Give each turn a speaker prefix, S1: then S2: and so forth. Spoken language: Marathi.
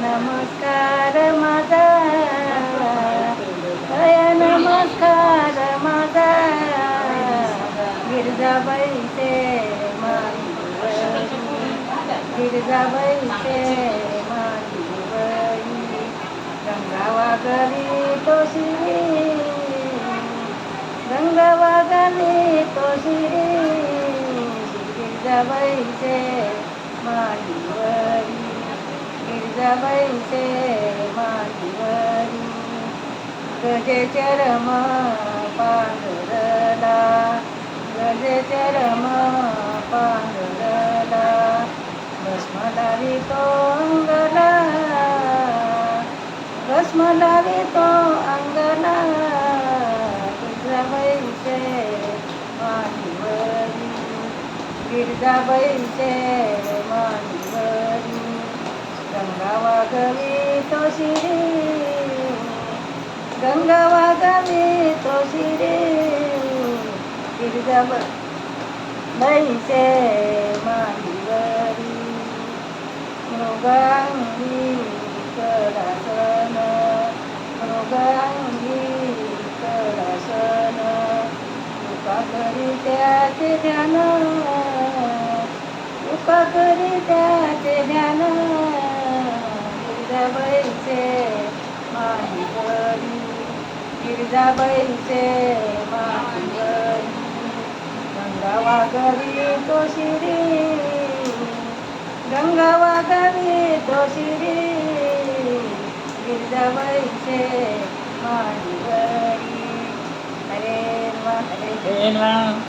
S1: नमस्कार माझा. नमस्कार माझा. गिरजाबाईचे गिरजाबाईचे गंगावा घरी तोशी गिरजाबाईचे मांडीवरी गिरजाबाईचे मांडीवरी गजे चरम पांढरला गजे चरम पांढरला भस्म लावी तो गला भस्मलावी तो अंगला गिरजाबाईचे मांडीवरी गिरजाबाईचे मानवरी गंगा वागवी तो शिरी गंगा वागवी तो शिरी गिरजाबाईचे मानवरी मृगांगी कडासन मृगांगी कडासन. उका करी त्याचे ध्यान उका करी त्याचे ध्यान गिरजाबाईचे मांडीवरी गिरजाबाईचे मांडीवरी गंगा वागवी तो शिरी. गंगा वागवी तो शिरी. गिरजाबाईचे मांडीवरी हरे हरे